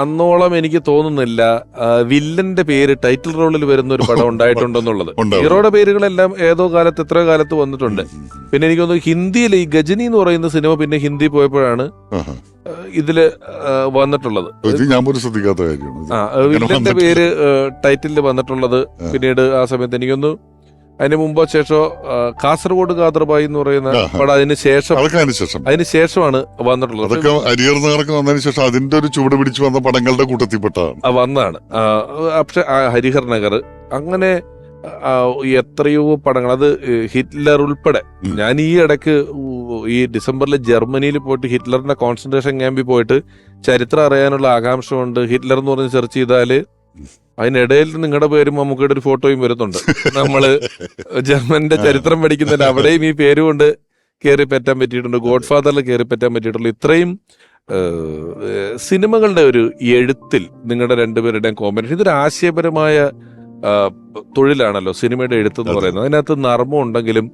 അന്നോളം എനിക്ക് തോന്നുന്നില്ല വില്ലന്റെ പേര് ടൈറ്റിൽ റോളിൽ വരുന്ന ഒരു പടം ഉണ്ടായിട്ടുണ്ടെന്നുള്ളത്. ഹീറോയുടെ പേരുകളെല്ലാം ഏതോ കാലത്ത് എത്രയോ കാലത്ത് വന്നിട്ടുണ്ട്. പിന്നെ എനിക്ക് തോന്നുന്നു ഹിന്ദിയിൽ ഈ ഗജനി എന്ന് പറയുന്ന സിനിമ പിന്നെ ഹിന്ദി പോയപ്പോഴാണ് ഇതിൽ വന്നിട്ടുള്ളത്. ഞാൻ പോലും ശ്രദ്ധിക്കാത്ത കാര്യമാണ്. വില്ലന്റെ പേര് ടൈറ്റിലിൽ വന്നിട്ടുള്ളത് പിന്നീട് ആ സമയത്ത് എനിക്കൊന്ന് അതിന് മുമ്പോ ശേഷമോ കാസർഗോഡ് കാദർബായി എന്ന് പറയുന്ന പട അതിന് ശേഷം അതിന് ശേഷം. ശേഷമാണ് വന്നിട്ടുള്ളത്. അതൊക്കെ അരിയർന്നവർക്ക് വന്നതിന് ശേഷം അതിന്റെ ഒരു ചുവട് പിടിച്ചു വന്ന പടങ്ങളുടെ കൂട്ടത്തിൽപ്പെട്ടതാണ്. വന്നതാണ് ആ, പക്ഷെ ഹരിഹർ നഗർ അങ്ങനെ എത്രയോ പടങ്ങൾ. അത് ഹിറ്റ്ലർ ഉൾപ്പെടെ. ഞാൻ ഈ ഇടയ്ക്ക് ഈ ഡിസംബറിൽ ജർമ്മനിയിൽ പോയിട്ട് ഹിറ്റ്ലറിന്റെ കോൺസെൻട്രേഷൻ ക്യാമ്പിൽ പോയിട്ട് ചരിത്രം അറിയാനുള്ള ആകാംക്ഷ കൊണ്ട് ഹിറ്റ്ലർ എന്ന് പറഞ്ഞ് സെർച്ച് ചെയ്താൽ അതിനിടയിൽ നിങ്ങളുടെ പേരും മമ്മൂക്കയുടെ ഒരു ഫോട്ടോയും വരുന്നുണ്ട്. നമ്മൾ ജർമ്മന്റെ ചരിത്രം പഠിക്കുന്നതിൽ അവിടെയും ഈ പേര് കൊണ്ട് കയറി പറ്റാൻ പറ്റിയിട്ടുണ്ട്. ഗോഡ് ഫാദറിൽ കയറി പറ്റാൻ പറ്റിയിട്ടുള്ളൂ ഇത്രയും സിനിമകളുടെ ഒരു എഴുത്തിൽ നിങ്ങളുടെ രണ്ടുപേരുടെയും കോമ്പിനേഷൻ. ഇതൊരു ആശയപരമായ തൊഴിലാണല്ലോ സിനിമയുടെ എഴുത്ത് എന്ന് പറയുന്നത്. അതിനകത്ത് നർമ്മം ഉണ്ടെങ്കിലും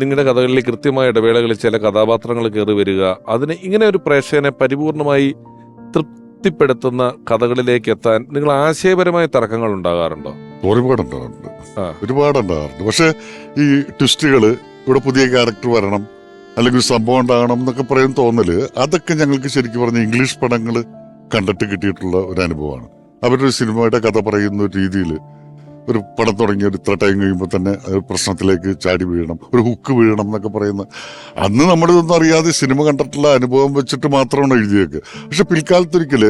നിങ്ങളുടെ കഥകളിൽ കൃത്യമായ ഇടവേളകളിൽ ചില കഥാപാത്രങ്ങൾ കയറി വരിക അതിന് ഇങ്ങനെ ഒരു പ്രേക്ഷകനെ പരിപൂർണമായി തൃപ്തിപ്പെടുത്തുന്ന കഥകളിലേക്ക് എത്താൻ നിങ്ങൾ ആശയപരമായ തർക്കങ്ങൾ ഉണ്ടാകാറുണ്ടോ? ഒരുപാട് ഉണ്ടാകാറുണ്ട്. ഒരുപാട് ഉണ്ടാകാറുണ്ട് പക്ഷെ ഈ ട്വിസ്റ്റുകൾ ഇവിടെ പുതിയ ക്യാരക്ടർ വരണം അല്ലെങ്കിൽ സംഭവം ഉണ്ടാകണം എന്നൊക്കെ പറയും തോന്നൽ അതൊക്കെ ഞങ്ങൾക്ക് ശരിക്കും പറഞ്ഞ ഇംഗ്ലീഷ് പടങ്ങൾ കണ്ടിട്ട് കിട്ടിയിട്ടുള്ള ഒരു അനുഭവമാണ്. അവരുടെ സിനിമയുടെ കഥ പറയുന്ന രീതിയിൽ ഒരു പടം തുടങ്ങി ഒരു ഇത്ര ടൈം കഴിയുമ്പോൾ തന്നെ ഒരു പ്രശ്നത്തിലേക്ക് ചാടി വീഴണം. ഒരു ഹുക്ക് വീഴണം എന്നൊക്കെ പറയുന്ന അന്ന് നമ്മളിതൊന്നും അറിയാതെ സിനിമ കണ്ടിട്ടുള്ള അനുഭവം വെച്ചിട്ട് മാത്രമാണ് എഴുതിയേക്ക്. പക്ഷെ പിൽക്കാലത്തൊരിക്കൽ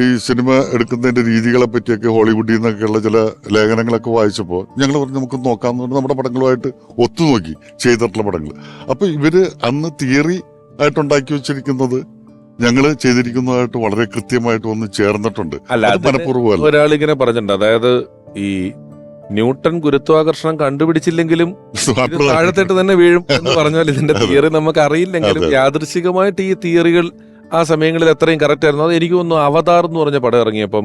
ഈ സിനിമ എടുക്കുന്നതിന്റെ രീതികളെ പറ്റിയൊക്കെ ഹോളിവുഡിൽ നിന്നൊക്കെയുള്ള ചില ലേഖനങ്ങളൊക്കെ വായിച്ചപ്പോൾ ഞങ്ങൾ പറഞ്ഞു നമുക്ക് നോക്കാമെന്ന് പറഞ്ഞ് നമ്മുടെ പടങ്ങളുമായിട്ട് ഒത്തുനോക്കി ചെയ്തിട്ടുള്ള പടങ്ങൾ. അപ്പോൾ ഇവർ അന്ന് തിയറി ആയിട്ടുണ്ടാക്കി വെച്ചിരിക്കുന്നത് ഞങ്ങൾ ചെയ്തിരിക്കുന്നതായിട്ട് വളരെ കൃത്യമായിട്ട് ഒന്ന് ചേർന്നിട്ടുണ്ട്. ഒരാൾ ഇങ്ങനെ പറഞ്ഞിട്ടുണ്ട്. അതായത് ഈ ന്യൂട്ടൺ ഗുരുത്വാകർഷണം കണ്ടുപിടിച്ചില്ലെങ്കിലും താഴത്തേട്ട് തന്നെ വീഴും എന്ന് പറഞ്ഞാൽ ഇതിന്റെ തിയറി നമുക്ക് അറിയില്ലെങ്കിലും യാദൃശികമായിട്ട് ഈ തിയറികൾ ആ സമയങ്ങളിൽ എത്രയും കറക്റ്റ് ആയിരുന്നു. അത് എനിക്ക് തോന്നുന്നു അവതാർ എന്ന് പറഞ്ഞ പടം ഇറങ്ങിയപ്പം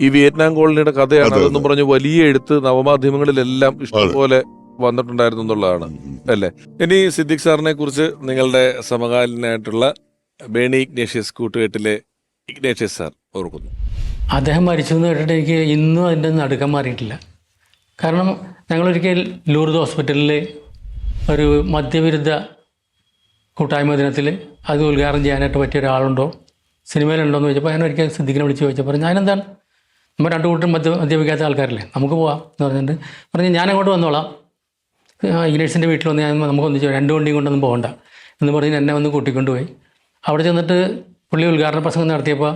ഈ വിയറ്റ്നാം കോളനിയുടെ കഥയാണ് അതെ, അതെന്ന് പറഞ്ഞ് വലിയ എഴുത്ത് നവമാധ്യമങ്ങളിലെല്ലാം ഇഷ്ടംപോലെ വന്നിട്ടുണ്ടായിരുന്നു എന്നുള്ളതാണ്. അല്ലേ? ഇനി സിദ്ദിഖ് സാറിനെ കുറിച്ച് നിങ്ങളുടെ സമകാലീനായിട്ടുള്ള ബേണി ഇഗ്നേഷ്യസ് കൂട്ടുകെട്ടിലെ ഇഗ്നേഷ്യസ് സാർ ഓർക്കുന്നു. അദ്ദേഹം മരിച്ചു എന്ന് കേട്ടിട്ട് എനിക്ക് ഇന്നും അതിന്റെ നടുക്കം മാറിയിട്ടില്ല. കാരണം ഞങ്ങളൊരിക്കൽ ലൂർദ് ഹോസ്പിറ്റലിൽ ഒരു മദ്യവിരുദ്ധ കൂട്ടായ്മ ദിനത്തിൽ അത് ഉദ്ഘാടനം ചെയ്യാനായിട്ട് പറ്റിയ ഒരാളുണ്ടോ? സിനിമയിലുണ്ടോ എന്ന് ചോദിച്ചപ്പോൾ ഞാൻ ഒരിക്കൽ സിദ്ദിഖിനെ വിളിച്ച് ചോദിച്ചപ്പോൾ ഞാനെന്താണ് നമ്മൾ രണ്ടു കൂട്ടരും മദ്യ മദ്യപിക്കാത്ത ആൾക്കാരല്ലേ? നമുക്ക് പോവാം എന്ന് പറഞ്ഞിട്ട് പറഞ്ഞ് ഞാൻ അങ്ങോട്ട് വന്നോളാം. ഇഗ്നേഷ്യന്റെ വീട്ടിൽ വന്ന് ഞാൻ നമുക്കൊന്ന് രണ്ട് വണ്ടിയും കൊണ്ടൊന്നും പോകണ്ട എന്ന് പറഞ്ഞ് എന്നെ വന്ന് കൂട്ടിക്കൊണ്ടുപോയി. അവിടെ ചെന്നിട്ട് പുള്ളി ഉദ്ഘാടന പ്രസംഗം നടത്തിയപ്പോൾ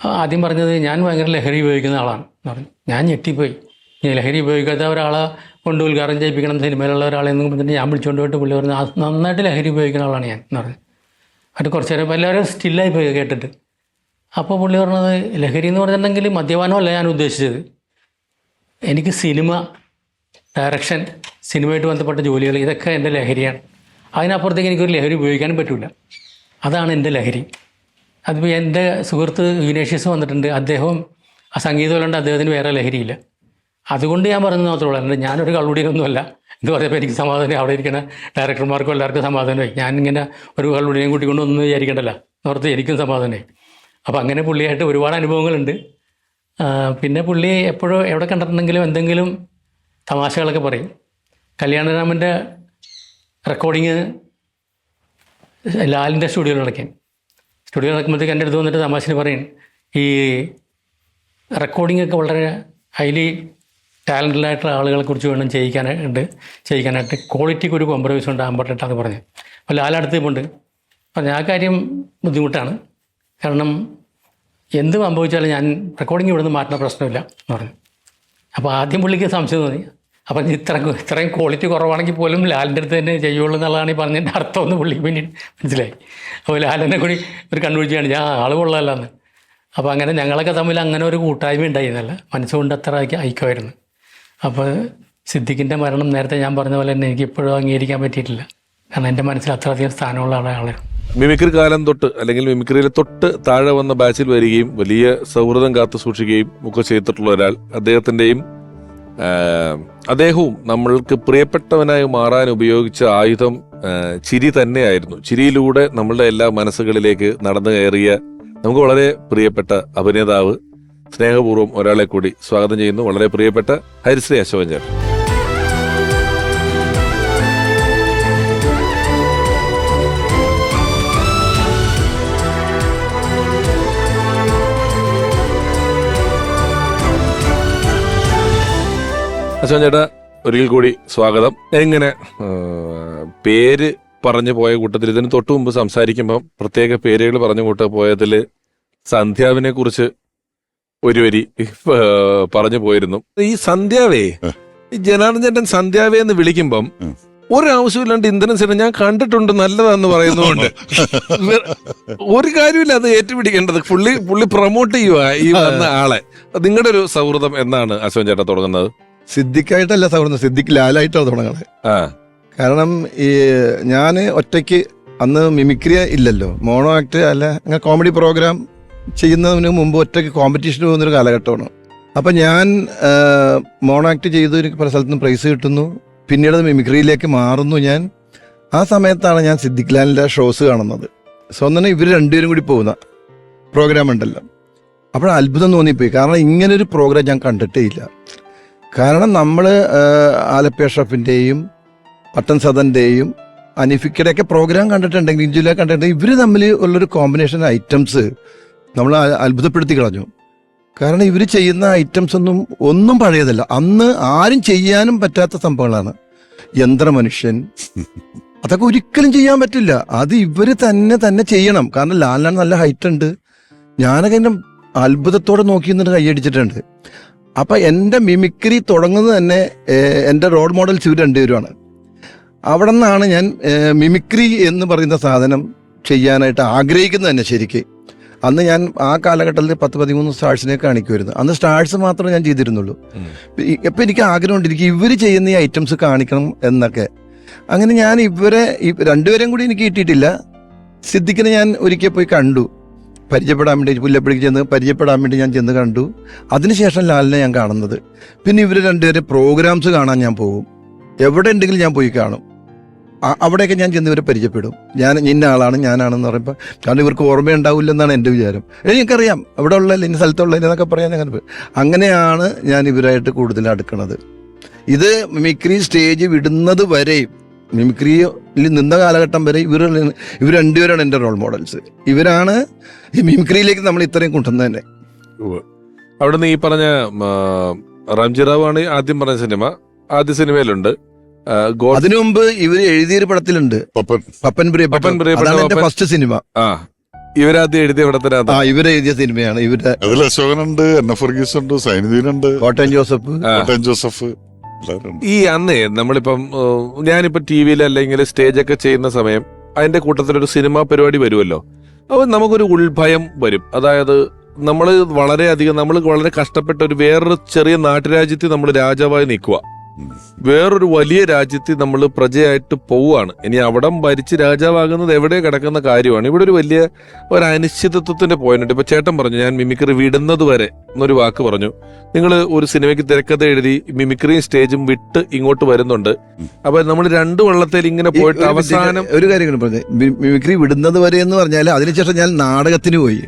ആദ്യം പറഞ്ഞത് ഞാൻ ഭയങ്കര ലഹരി ഉപയോഗിക്കുന്ന ആളാണ് എന്ന് പറഞ്ഞു. ഞാൻ ഞെട്ടിപ്പോയി. ഞാൻ ലഹരി ഉപയോഗിക്കാത്ത ഒരാളെ കൊണ്ട് ഉദ്ഘാടനം ചെയ്യിപ്പിക്കണം സിനിമയിലുള്ള എന്ന് പറഞ്ഞിട്ട് ഞാൻ വിളിച്ചുകൊണ്ട് പോയിട്ട് പുള്ളി പറഞ്ഞു "ആ, നന്നായിട്ട് ലഹരി ഉപയോഗിക്കുന്ന ആളാണ് ഞാൻ എന്ന് പറഞ്ഞു. അത് കുറച്ച് നേരം എല്ലാവരും സ്റ്റില്ലായി പോയി കേട്ടിട്ട്. അപ്പോൾ പുള്ളി പറഞ്ഞത് ലഹരി എന്ന് പറഞ്ഞിട്ടുണ്ടെങ്കിൽ മദ്യപാനമല്ല ഞാൻ ഉദ്ദേശിച്ചത്. എനിക്ക് സിനിമ ഡയറക്ഷൻ സിനിമയായിട്ട് ബന്ധപ്പെട്ട ജോലികൾ ഇതൊക്കെ എന്റെ ലഹരിയാണ്. അതിനപ്പുറത്തേക്ക് എനിക്കൊരു ലഹരി ഉപയോഗിക്കാനും പറ്റില്ല അതാണ് എന്റെ ലഹരി. അതിപ്പോൾ എന്റെ സുഹൃത്ത് യുനേഷ്യസ് വന്നിട്ടുണ്ട്. അദ്ദേഹം ആ സംഗീതമല്ലാണ്ട് അദ്ദേഹത്തിന് വേറെ ലഹരിയില്ല. അതുകൊണ്ട് ഞാൻ പറഞ്ഞത് മാത്രമേ ഉള്ളൂ. അല്ലാണ്ട് ഞാനൊരു കള്ളുടിയൊന്നുമല്ല എന്ന് പറഞ്ഞപ്പോൾ എനിക്ക് സമാധാനം. അവിടെ ഇരിക്കുന്ന ഡയറക്ടർമാർക്കും എല്ലാവർക്കും സമാധാനമായി ഞാനിങ്ങനെ ഒരു കള്ളുടിയും കൂട്ടിക്കൊണ്ടൊന്നും വിചാരിക്കണ്ടല്ല. ഓർത്ത് എനിക്കും സമാധാനമായി അപ്പോൾ അങ്ങനെ പുള്ളിയായിട്ട് ഒരുപാട് അനുഭവങ്ങളുണ്ട്. പിന്നെ പുള്ളി എപ്പോഴും എവിടെ കണ്ടിട്ടുണ്ടെങ്കിലും എന്തെങ്കിലും തമാശകളൊക്കെ പറയും. കല്യാണരാമന്റെ റെക്കോർഡിങ് ലാലിന്റെ സ്റ്റുഡിയോയിൽ നടക്കാൻ. സ്റ്റുഡിയോ നടക്കുമ്പോഴത്തേക്ക് എന്റെ അടുത്ത് വന്നിട്ട് തമാശന് പറയും ഈ റെക്കോർഡിംഗ് ഒക്കെ വളരെ ഹൈലി ടാലന്റഡ് ആയിട്ടുള്ള ആളുകളെ കുറിച്ച് വേണം ചെയ്യിക്കാനായിട്ട് ചെയ്യിക്കാനായിട്ട്. ക്വാളിറ്റിക്ക് ഒരു കോംപ്രമൈസ് ഉണ്ട് അമ്പട്ടിട്ടാന്ന് പറഞ്ഞു. അപ്പോൾ ലാലടുത്ത് ഇപ്പോണ്ട്. പറഞ്ഞു ആ കാര്യം ബുദ്ധിമുട്ടാണ്. കാരണം എന്ത് സംഭവിച്ചാലും ഞാൻ റെക്കോർഡിംഗ് ഇവിടുന്ന് മാറ്റുന്ന പ്രശ്നമില്ല എന്ന് പറഞ്ഞു. അപ്പോൾ ആദ്യം പുള്ളിക്ക് സംശയം തോന്നി. അപ്പം ഇത്ര ഇത്രയും ക്വാളിറ്റി കുറവാണെങ്കിൽ പോലും ലാലിന്റെ അടുത്ത് തന്നെ ചെയ്യുള്ളൂ എന്നുള്ളതാണ് ഈ പറഞ്ഞതിന്റെ അർത്ഥം ഒന്ന് പുള്ളി പിന്നീട് മനസ്സിലായി. അപ്പോൾ ലാലിനെ കൂടി ഒരു കണ്ടുപിടിച്ചാണ് ഞാൻ ആൾ കൊള്ളാമല്ലെന്ന് അപ്പോൾ അങ്ങനെ ഞങ്ങളൊക്കെ തമ്മിൽ അങ്ങനെ ഒരു കൂട്ടായ്മ ഉണ്ടായിരുന്നല്ല മനസ്സുകൊണ്ട് അത്ര ഐക്യ- ഐക്യമായിരുന്നു. അപ്പോൾ സിദ്ദിഖിന്റെ മരണം നേരത്തെ ഞാൻ പറഞ്ഞ പോലെ തന്നെ എനിക്ക് ഇപ്പോഴും അംഗീകരിക്കാൻ പറ്റിയിട്ടില്ല. കാരണം എന്റെ മനസ്സിൽ അത്രയധികം സ്ഥാനമുള്ള ആളാണ് മിമിക്രി കാലം തൊട്ട് അല്ലെങ്കിൽ മിമിക്രിയിലെ തൊട്ട് താഴെ വന്ന ബാച്ചിൽ വരികയും വലിയ സൗഹൃദം കാത്തു സൂക്ഷിക്കുകയും ഒക്കെ ചെയ്തിട്ടുള്ള ഒരാൾ അദ്ദേഹത്തിന്റെയും ആ, അദ്ദേഹവും നമ്മൾക്ക് പ്രിയപ്പെട്ടവനായി മാറാൻ ഉപയോഗിച്ച ആയുധം ചിരി തന്നെയായിരുന്നു. ചിരിയിലൂടെ നമ്മളുടെ എല്ലാ മനസ്സുകളിലേക്ക് നടന്നു കയറിയ നമുക്ക് വളരെ പ്രിയപ്പെട്ട അഭിനേതാവ് സ്നേഹപൂർവം ഒരാളെ കൂടി സ്വാഗതം ചെയ്യുന്നു. വളരെ പ്രിയപ്പെട്ട ഹരിശ്രീ അശോകൻ ചേട്ടൻ. അശോകൻ ചേട്ടാ ഒരിക്കൽ കൂടി സ്വാഗതം. എങ്ങനെ പേര് പറഞ്ഞു പോയ കൂട്ടത്തിൽ ഇതിന് തൊട്ട് മുമ്പ് സംസാരിക്കുമ്പോൾ പ്രത്യേക പേരുകൾ പറഞ്ഞു കൂട്ട പോയതിൽ സന്ധ്യാവിനെ കുറിച്ച് ഒരു വരി പറഞ്ഞു പോയിരുന്നു. ഈ സന്ധ്യാവേ ഈ ജനാർദ്ദൻ ചേട്ടൻ സന്ധ്യാവേ എന്ന് വിളിക്കുമ്പം. ഒരാവശ്യമില്ലാണ്ട് ഇന്ധനം സിനിമ ഞാൻ കണ്ടിട്ടുണ്ട് നല്ലതാന്ന് പറയുന്നതുകൊണ്ട്. വെ- ഒരു കാര്യമില്ല അത് ഏറ്റുപിടിക്കേണ്ടത്. പുള്ളി പുള്ളി പ്രൊമോട്ട് ചെയ്യുക ഈ വന്ന ആളെ. നിങ്ങളുടെ ഒരു സൗഹൃദം എന്നാണ് അശോകൻ ചേട്ടൻ തുടങ്ങുന്നത്. സിദ്ദിഖായിട്ടല്ല സൗഹൃദം സിദ്ദിഖ് ലാലായിട്ടാണ് തുടങ്ങണത് കാരണം ഈ ഞാൻ ഒറ്റയ്ക്ക് അന്ന് മിമിക്രി ഇല്ലല്ലോ. മോണോ ആക്ട് അല്ല അങ്ങനെ കോമഡി പ്രോഗ്രാം ചെയ്യുന്നതിന് മുമ്പ് ഒറ്റയ്ക്ക് കോമ്പറ്റീഷന് പോകുന്നൊരു കാലഘട്ടമാണ്. അപ്പം ഞാൻ മോണോ ആക്ട് ചെയ്തു എനിക്ക് പല സ്ഥലത്തുനിന്ന് പ്രൈസ് കിട്ടുന്നു. പിന്നീട് മിമിക്രിയിലേക്ക് മാറുന്നു ഞാൻ. ആ സമയത്താണ് ഞാൻ സിദ്ദിഖ് ലാലിന്റെ ഷോസ് കാണുന്നത്. സോ സ്വന്തം ഇവർ രണ്ടുപേരും കൂടി പോകുന്ന പ്രോഗ്രാം ഉണ്ടല്ലോ. അപ്പോൾ അത്ഭുതം തോന്നിപ്പോയി. കാരണം ഇങ്ങനൊരു പ്രോഗ്രാം ഞാൻ കണ്ടിട്ടേ ഇല്ല. കാരണം നമ്മൾ ആലപ്പ ഷഫിന്റെയും പട്ടൻ സദന്റെയും അനിഫിക്കയുടെയൊക്കെ പ്രോഗ്രാം കണ്ടിട്ടുണ്ടെങ്കിൽ ഇഞ്ചുല കണ്ടിട്ടുണ്ടെങ്കിൽ ഇവർ തമ്മിൽ ഉള്ളൊരു കോമ്പിനേഷൻ ഐറ്റംസ് നമ്മൾ അത്ഭുതപ്പെടുത്തി കളഞ്ഞു. കാരണം ഇവർ ചെയ്യുന്ന ഐറ്റംസ് ഒന്നും ഒന്നും പഴയതല്ല. അന്ന് ആരും ചെയ്യാനും പറ്റാത്ത സംഭവങ്ങളാണ്. യന്ത്രമനുഷ്യൻ. അതൊക്കെ ഒരിക്കലും ചെയ്യാൻ പറ്റില്ല. അത് ഇവർ തന്നെ തന്നെ ചെയ്യണം. കാരണം ലാലിനാണ് നല്ല ഹൈറ്റ് ഉണ്ട്. ഞാനൊക്കെ എന്റെ അത്ഭുതത്തോടെ നോക്കി നിന്നിട്ട് കൈയടിച്ചിട്ടുണ്ട് അപ്പൊ എന്റെ മിമിക്രി തുടങ്ങുന്നത് തന്നെ എന്റെ റോൾ മോഡൽസ് ഇവർ രണ്ടുപേരുമാണ്. അവിടെ നിന്നാണ് ഞാൻ മിമിക്രി എന്ന് പറയുന്ന സാധനം ചെയ്യാനായിട്ട് ആഗ്രഹിക്കുന്നത് തന്നെ ശരിക്ക്. അന്ന് ഞാൻ ആ കാലഘട്ടത്തിൽ പത്ത് പതിമൂന്ന് സ്റ്റാഴ്സിനെ കാണിക്കുമായിരുന്നു. അന്ന് സ്റ്റാഴ്സ് മാത്രമേ ഞാൻ ചെയ്തിരുന്നുള്ളൂ. ഇപ്പം എനിക്ക് ആഗ്രഹമുണ്ട് എനിക്ക് ഇവർ ചെയ്യുന്ന ഈ ഐറ്റംസ് കാണിക്കണം എന്നൊക്കെ. അങ്ങനെ ഞാൻ ഇവരെ ഈ രണ്ടുപേരെയും കൂടി എനിക്ക് കിട്ടിയിട്ടില്ല. സിദ്ദിഖിനെ ഞാൻ ഒരിക്കൽ പോയി കണ്ടു. പരിചയപ്പെടാൻ വേണ്ടി പുല്ലപ്പള്ളിക്ക് ചെന്ന് പരിചയപ്പെടാൻ വേണ്ടി ഞാൻ ചെന്ന് കണ്ടു. അതിനുശേഷം ലാലിനെ ഞാൻ കാണുന്നത്. പിന്നെ ഇവർ രണ്ടുപേരെ പ്രോഗ്രാംസ് കാണാൻ ഞാൻ പോകും. എവിടെ ഉണ്ടെങ്കിലും ഞാൻ പോയി കാണും. അവിടെയൊക്കെ ഞാൻ ചെന്ന് ഇവരെ പരിചയപ്പെടും. ഞാൻ ഇന്ന ആളാണ് ഞാനാണെന്ന് പറയുമ്പോൾ കാരണം ഇവർക്ക് ഓർമ്മയുണ്ടാവില്ലെന്നാണ് എന്റെ വിചാരം. എനിക്കറിയാം അവിടെ ഉള്ള ഇന്ന സ്ഥലത്തുള്ള എന്നൊക്കെ പറയാൻ അങ്ങനെ അങ്ങനെയാണ് ഞാൻ ഇവരായിട്ട് കൂടുതൽ അടുക്കുന്നത് ഇത് മിക്രി സ്റ്റേജ് വിടുന്നത് വരെയും മിമിക്രിയിൽ നിന്ന കാലഘട്ടം വരെ ഇവർ ഇവർ രണ്ടുപേരാണ് എന്റെ റോൾ മോഡൽസ് ഇവരാണ് ഈ മിമിക്രിയിലേക്ക് നമ്മൾ ഇത്രയും കൊണ്ടുവന്നത് തന്നെ അവിടെ നിന്ന് ഈ പറഞ്ഞ റംജിറാവാണ് റാംജി റാവു ആണ് ആദ്യം പറഞ്ഞ സിനിമ. ആദ്യ സിനിമയിലുണ്ട്. അതിനു മുമ്പ് ഇവർ എഴുതിയൊരു പടത്തിലുണ്ട്. പപ്പൻ. പപ്പൻ പ്രിയ. First cinema. ആ ഇവരാദ്യം എഴുതിയ പടത്തിനകത്ത്. ആ ഇവരെ എഴുതിയ സിനിമയാണ്. ഇവരുടെ അതിൽ അശോകനുണ്ട് എൻ എഫ് ഉണ്ട് സൈനുദ്ദീനുണ്ട്. കോട്ടയം ജോസഫ്. കോട്ടയം ജോസഫ്. ഈ അന്നേ നമ്മളിപ്പം ഞാനിപ്പോ ടി വിയിൽ അല്ലെങ്കിൽ സ്റ്റേജ് ഒക്കെ ചെയ്യുന്ന സമയം അതിന്റെ കൂട്ടത്തിലൊരു സിനിമാ പരിപാടി വരുമല്ലോ. അപ്പൊ നമുക്കൊരു ഉൾഭയം വരും. അതായത് നമ്മൾ വളരെയധികം നമ്മൾ വളരെ കഷ്ടപ്പെട്ട ഒരു വേറൊരു ചെറിയ നാട്ടുരാജ്യത്തിൽ നമ്മൾ രാജാവായി നിൽക്കുക. വേറൊരു വലിയ രാജ്യത്തിൽ നമ്മൾ പ്രജയായിട്ട് പോവുകയാണ്. ഇനി അവിടം ഭരിച്ച് രാജാവാകുന്നത് എവിടെ കിടക്കുന്ന കാര്യമാണ്. ഇവിടെ ഒരു വലിയ ഒരു അനിശ്ചിതത്വത്തിന്റെ പോയിന്റ് ഉണ്ട്. ഇപ്പൊ ചേട്ടൻ പറഞ്ഞു ഞാൻ മിമിക്രി വിടുന്നത് വരെ എന്നൊരു വാക്ക് പറഞ്ഞു. നിങ്ങൾ ഒരു സിനിമയ്ക്ക് തിരക്കഥ എഴുതി മിമിക്രിയും സ്റ്റേജും വിട്ട് ഇങ്ങോട്ട് വരുന്നുണ്ട്. അപ്പൊ നമ്മൾ രണ്ട് വള്ളത്തിൽ ഇങ്ങനെ പോയിട്ട് അവസാനം ഒരു കാര്യം മിമിക്രി വിടുന്നത് വരെ എന്ന് പറഞ്ഞാൽ അതിനുശേഷം ഞാൻ നാടകത്തിന് പോയി.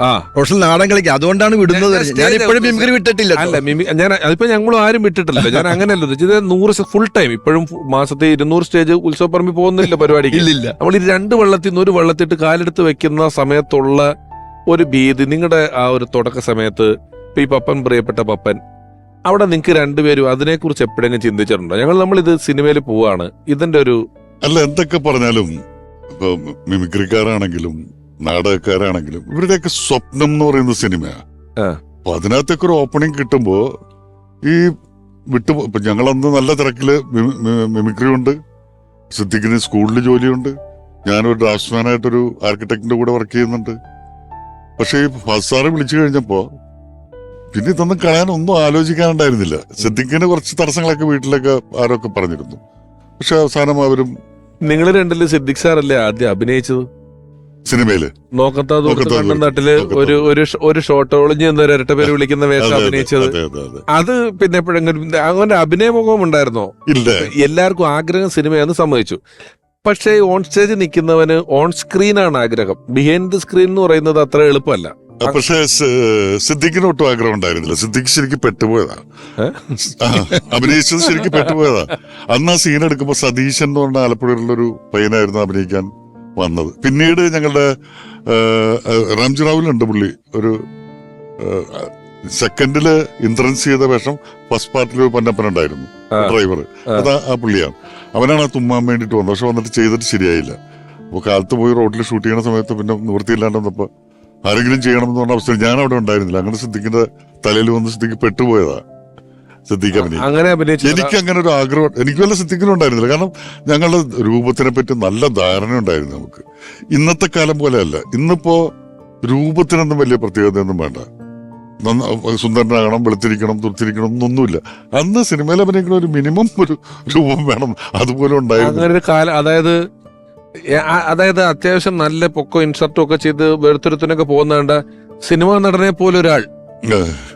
ആ. പ്രൊഫഷണൽ നാടൻ കളിക്കുക അതുകൊണ്ടാണ് വിടുന്നത് ഞാൻ ഞാൻ ഇപ്പോഴും മിമിക്രി വിട്ടിട്ടില്ല അല്ല മിമി ഞാൻ അതിപ്പോ ഞങ്ങളും ആരും വിട്ടിട്ടില്ല. ഞാൻ അങ്ങനെയല്ല ഇത് നൂറ് ഫുൾ ടൈം ഇപ്പോഴും മാസത്തെ ഇരുന്നൂറ് സ്റ്റേജ് ഉത്സവപ്പറമ്പിൽ പോകുന്നില്ല പരിപാടി ഇല്ലില്ല നമ്മൾ ഈ രണ്ട് വെള്ളത്തിൽ നിന്ന് ഒരു വെള്ളത്തിട്ട് കാലെടുത്ത് വെക്കുന്ന സമയത്തുള്ള ഒരു ഭീതി. നിങ്ങളുടെ ആ ഒരു തുടക്ക സമയത്ത് ഇപ്പൊ ഈ പപ്പൻ പ്രിയപ്പെട്ട പപ്പൻ അവിടെ നിങ്ങൾക്ക് രണ്ടുപേരും അതിനെക്കുറിച്ച് എപ്പോഴെങ്കിലും ചിന്തിച്ചിട്ടുണ്ടോ? ഞങ്ങൾ നമ്മൾ ഇത് സിനിമയിൽ പോവാണ്. ഇതിന്റെ ഒരു അല്ല എന്തൊക്കെ പറഞ്ഞാലും ഇപ്പൊ മിമിക്രിക്കാരാണെങ്കിലും നാടകക്കാരാണെങ്കിലും ഇവരുടെയൊക്കെ സ്വപ്നം എന്ന് പറയുന്ന സിനിമയാണ് ആ. അപ്പൊ അതിനകത്തൊക്കെ ഒരു ഓപ്പണിംഗ് കിട്ടുമ്പോ ഈ വിട്ടു ഞങ്ങൾ ഞങ്ങളന്ന് നല്ല തിരക്കിൽ മിമിക്രി ഉണ്ട് സിദ്ദിഖിന് സ്കൂളിൽ ജോലിയുണ്ട് ഞാനൊരു ഡ്രാഫ്റ്റ്സ്മാനായിട്ടൊരു ആർക്കിടെക്ടിന്റെ കൂടെ വർക്ക് ചെയ്യുന്നുണ്ട്. പക്ഷെ ഈ ഫസാറ് വിളിച്ചു കഴിഞ്ഞപ്പോ പിന്നെ ഇതൊന്നും കളയാനൊന്നും ആലോചിക്കാനുണ്ടായിരുന്നില്ല. സിദ്ദിഖിന് കുറച്ച് തടസ്സങ്ങളൊക്കെ വീട്ടിലൊക്കെ ആരൊക്കെ പറഞ്ഞിരുന്നു. പക്ഷെ അവസാനം അവരും നിങ്ങൾ രണ്ടിൽ സിദ്ദിഖ് സാറല്ലേ ആദ്യം അഭിനയിച്ചത്? സിനിമയിൽ? നോക്കത്താ ദൂരത്ത് നോക്കത്താ കണ്ണൻ ദൂരത്ത്. നാട്ടിൽ നോക്കത്താ ഒരു ഒരു ഒരു ഷോട്ട് ഒളിഞ്ഞ് ഇരട്ട പേര് വിളിക്കുന്ന വേഷം അഭിനയിച്ചത്. അതെ, പിന്നെ എപ്പോഴെങ്കിലും അങ്ങനെ അഭിനയമുഖം ഉണ്ടായിരുന്നോ? ഇല്ല? എല്ലാവർക്കും ആഗ്രഹം സിനിമയെന്ന് സമ്മതിച്ചു. പക്ഷേ ഓൺ സ്റ്റേജ് നിൽക്കുന്നവന് ഓൺ സ്ക്രീൻ ആണ് ആഗ്രഹം. ബിഹൈൻഡ് ദി സ്ക്രീൻ എന്ന് പറയുന്നത് അത്ര എളുപ്പമല്ല. പക്ഷേ സിദ്ദിഖിന് ഒട്ടും ആഗ്രഹം ഉണ്ടായിരുന്നില്ല. സിദ്ദിഖ് ശരിക്കും പെട്ടുപോയതാ? അഭിനയിച്ചത് ശരിക്കും പെട്ടുപോയതാ. അന്ന് ആ സീൻ എടുക്കുമ്പോ സതീശൻ എന്ന് പറഞ്ഞ ആലപ്പുഴയിലുള്ള ഒരു പയ്യനായിരുന്നു അഭിനയിക്കാൻ. വന്നത്. പിന്നീട് ഞങ്ങളുടെ രാംജി റാവുലുണ്ട് പുള്ളി. ഒരു സെക്കൻഡിൽ ഇൻട്രൻസ് ചെയ്ത വേഷം ഫസ്റ്റ് പാർട്ടിൽ ഒരു പന്നപ്പൻ ഉണ്ടായിരുന്നു ഡ്രൈവർ. അത് ആ പുള്ളിയാണ്. അവനാണ് ആ തുമ്മാൻ വേണ്ടിട്ട് വന്നത്. പക്ഷെ വന്നിട്ട് ചെയ്തിട്ട് ശരിയായില്ല. അപ്പോൾ കാലത്ത് പോയി റോഡിൽ ഷൂട്ട് ചെയ്യുന്ന സമയത്ത് പിന്നെ നിവൃത്തിയില്ലാണ്ട് വന്നപ്പോ ആരെങ്കിലും ചെയ്യണം എന്ന് പറഞ്ഞ അവസ്ഥ ഞാൻ അവിടെ ഉണ്ടായിരുന്നില്ല. അങ്ങനെ സിദ്ദിഖിന്റെ തലയിൽ വന്ന് സിദ്ദിഖ് പെട്ടുപോയതാ. സിദ്ദിഖ് അഭിനയിക്കും അങ്ങനെ അഭിനയിച്ച എനിക്ക് അങ്ങനെ ഒരു ആഗ്രഹം എനിക്ക് വല്ല സിദ്ദിഖിനും ഉണ്ടായിരുന്നില്ല. കാരണം ഞങ്ങളുടെ രൂപത്തിനെ പറ്റി നല്ല ധാരണ ഉണ്ടായിരുന്നു നമുക്ക്. ഇന്നത്തെ കാലം പോലെ അല്ല ഇന്നിപ്പോ രൂപത്തിനൊന്നും വലിയ പ്രത്യേകതയൊന്നും വേണ്ട. സുന്ദരനാകണം വെളുത്തിരിക്കണം തുറത്തിരിക്കണം എന്നൊന്നുമില്ല. അന്ന് സിനിമയിൽ അഭിനയിക്കുന്ന ഒരു മിനിമം ഒരു രൂപം വേണം. അതുപോലെ ഉണ്ടായിരുന്നു. അങ്ങനെ ഒരു കാലം അതായത് അതായത് അത്യാവശ്യം നല്ല പൊക്കോ ഇൻസർട്ടും ഒക്കെ ചെയ്ത് വെളുത്തുരുത്തിനൊക്കെ പോകുന്നേണ്ട സിനിമാ നടനെ പോലെ ഒരാൾ അന്ന് എന്നാണ് പറയുന്നത്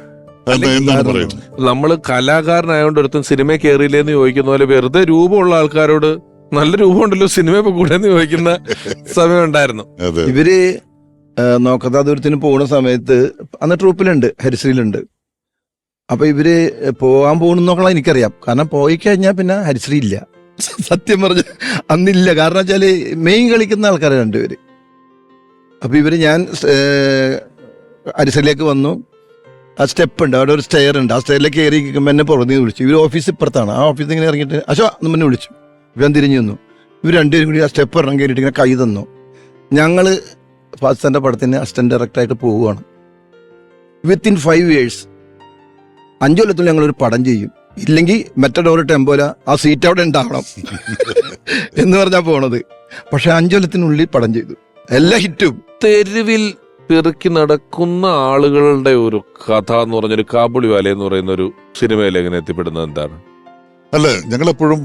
നമ്മൾ കലാകാരനായോണ്ട് ഒരുത്തൻ സിനിമ കയറിയില്ലേന്ന് ചോദിക്കുന്ന പോലെ വെറുതെ രൂപമുള്ള ആൾക്കാരോട് നല്ല രൂപമുണ്ടല്ലോ സിനിമ ഇപ്പൊ കൂടെ എന്ന് ചോദിക്കുന്ന സമയം ഉണ്ടായിരുന്നു. ഇവർ നോക്കത്താ ദൂരത്തിന് പോകുന്ന സമയത്ത് അന്ന് ട്രൂപ്പിലുണ്ട് ഹരിശ്രീയിലുണ്ട് അപ്പൊ ഇവർ പോകാൻ പോകുന്നൊക്കെ എനിക്കറിയാം. കാരണം പോയി കഴിഞ്ഞാൽ പിന്നെ ഹരിശ്രീ ഇല്ല. സത്യം പറഞ്ഞ അന്നില്ല. കാരണം വെച്ചാൽ മെയിൻ കളിക്കുന്ന ആൾക്കാരാണ് രണ്ടുപേര്. അപ്പൊ ഇവർ ഞാൻ ഹരിശ്രീലേക്ക് ഹരിശ്രീയിലേക്ക് വന്നു. ആ സ്റ്റെപ്പ് ഉണ്ട്. അവിടെ ഒരു സ്റ്റെയർ ഉണ്ട്. ആ സ്റ്റെയറിലേക്ക് കയറി നിൽക്കുമ്പോൾ എന്നെ പുറത്ത് വിളിച്ചു. ഇവർ ഓഫീസ് ഇപ്പുറത്താണ്. ആ ഓഫീസിൽ ഇങ്ങനെ ഇറങ്ങിയിട്ട് അശോ എന്ന് മുന്നേ വിളിച്ചു. ഇവൻ തിരിഞ്ഞു വന്നു ഇവർ രണ്ടുപേരും കൂടി ആ സ്റ്റെപ്പ് ഇറങ്ങി കയറിയിട്ട് ഇങ്ങനെ കൈ തന്നു. ഞങ്ങൾ ഫാസ്റ്റന്റെ പടത്തിന് അസിസ്റ്റന്റ് ഡയറക്ടറായിട്ട് പോവുകയാണ്. വിത്തിൻ ഫൈവ് ഇയേഴ്സ് അഞ്ചു കൊല്ലത്തിൽ ഞങ്ങളൊരു ഒരു പടം ചെയ്യും. ഇല്ലെങ്കിൽ മെറ്റഡോർ ടെമ്പോല ആ സീറ്റ് അവിടെ ഉണ്ടാവണം എന്ന് പറഞ്ഞാൽ പോണത്. പക്ഷെ അഞ്ചു കൊല്ലത്തിനുള്ളിൽ പടം ചെയ്തു. എല്ലാ ഹിറ്റും. തെരുവിൽ പെറുക്കി നടക്കുന്ന ആളുകളുടെ ഒരു കഥ എന്ന് പറഞ്ഞൊരു കാബുളി വാല എന്ന് പറയുന്ന ഒരു സിനിമയിൽ എങ്ങനെ എത്തിപ്പെടുന്നത് എന്താണ്? അല്ല ഞങ്ങളെപ്പോഴും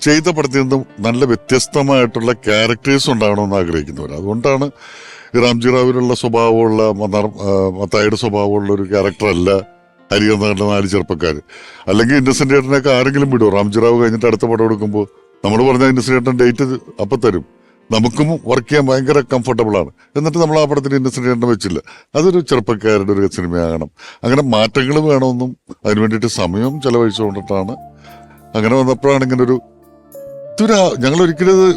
ചെയ്ത പടത്തിൽ നിന്നും നല്ല വ്യത്യസ്തമായിട്ടുള്ള ക്യാരക്ടേഴ്സ് ഉണ്ടാകണമെന്ന് ആഗ്രഹിക്കുന്നവർ. അതുകൊണ്ടാണ് രാംജി റാംജി റാവിലുള്ള സ്വഭാവമുള്ള ആ, സ്വഭാവമുള്ള ഒരു ക്യാരക്ടറല്ല അല്ല ഹരി എന്ന നാല് ചെറുപ്പക്കാർ അല്ലെങ്കിൽ ഇന്നസെന്റ് ഏട്ടനൊക്കെ ആരെങ്കിലും വിടുമോ റാംജി റാവ് കഴിഞ്ഞിട്ട് അടുത്ത പടം എടുക്കുമ്പോൾ നമ്മൾ പറഞ്ഞ ഇന്നസെന്റ് ഏട്ടൻ ഡേറ്റ് അപ്പം തരും നമുക്കും വർക്ക് ചെയ്യാൻ ഭയങ്കര കംഫർട്ടബിൾ ആണ്. എന്നിട്ട് നമ്മൾ ആ പടത്തിന് ഇൻഡസ്ട്രി എണ്ണം വെച്ചില്ല. അതൊരു ചെറുപ്പക്കാരുടെ ഒരു സിനിമയാകണം. അങ്ങനെ മാറ്റങ്ങൾ വേണമെന്നും അതിനു വേണ്ടിയിട്ട് സമയം ചെലവഴിച്ചുകൊണ്ടിട്ടാണ്. അങ്ങനെ വന്നപ്പോഴാണ് ഇങ്ങനെ ഒരു ഇതൊരു ഞങ്ങൾ ഒരിക്കലും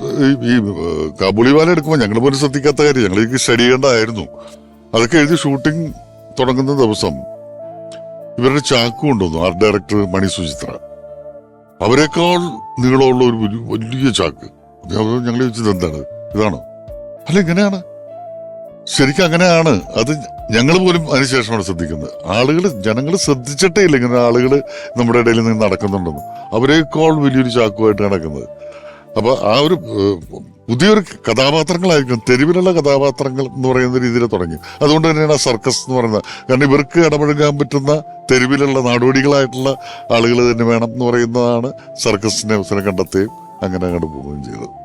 ഈ- കാബൂളിവാല എടുക്കുമ്പോൾ ഞങ്ങൾ പോലും ശ്രദ്ധിക്കാത്ത കാര്യം. ഞങ്ങൾ സ്റ്റഡി ചെയ്യേണ്ടതായിരുന്നു അതൊക്കെ എഴുതി ഷൂട്ടിംഗ് തുടങ്ങുന്ന ദിവസം ഇവരുടെ ചാക്ക് കൊണ്ടുവന്നു ആർട്ട് ഡയറക്ടർ മണി സുചിത്ര. അവരെക്കാൾ നീളമുള്ള ഒരു വലിയ ചാക്ക്. ഞങ്ങൾ ചോദിച്ചത് എന്താണ്? ഇതാണോ? അല്ല ഇങ്ങനെയാണ്. ശരിക്കും അങ്ങനെയാണ്. അത് ഞങ്ങൾ പോലും അതിനുശേഷമാണ് ശ്രദ്ധിക്കുന്നത്. ആളുകൾ ജനങ്ങൾ ശ്രദ്ധിച്ചിട്ടേ ഇല്ല ഇങ്ങനെ ആളുകൾ നമ്മുടെ ഇടയിൽ നിന്ന് നടക്കുന്നുണ്ടെന്ന്. കോൾ വലിയൊരു ചാക്കുമായിട്ട് നടക്കുന്നത്. അപ്പൊ ആ ഒരു പുതിയൊരു കഥാപാത്രങ്ങളായിരിക്കും. തെരുവിലുള്ള കഥാപാത്രങ്ങൾ എന്ന് പറയുന്ന രീതിയിൽ തുടങ്ങി. അതുകൊണ്ട് തന്നെയാണ് ആ സർക്കസ് എന്ന് പറയുന്നത്. കാരണം ഇവർക്ക് ഇടപഴകാൻ പറ്റുന്ന തെരുവിലുള്ള നാടോടികളായിട്ടുള്ള ആളുകൾ തന്നെ വേണം എന്ന് പറയുന്നതാണ് സർക്കസിന്റെ അവസരം കണ്ടെത്തുകയും അങ്ങനെ അങ്ങോട്ട് പോവുകയും ചെയ്തത്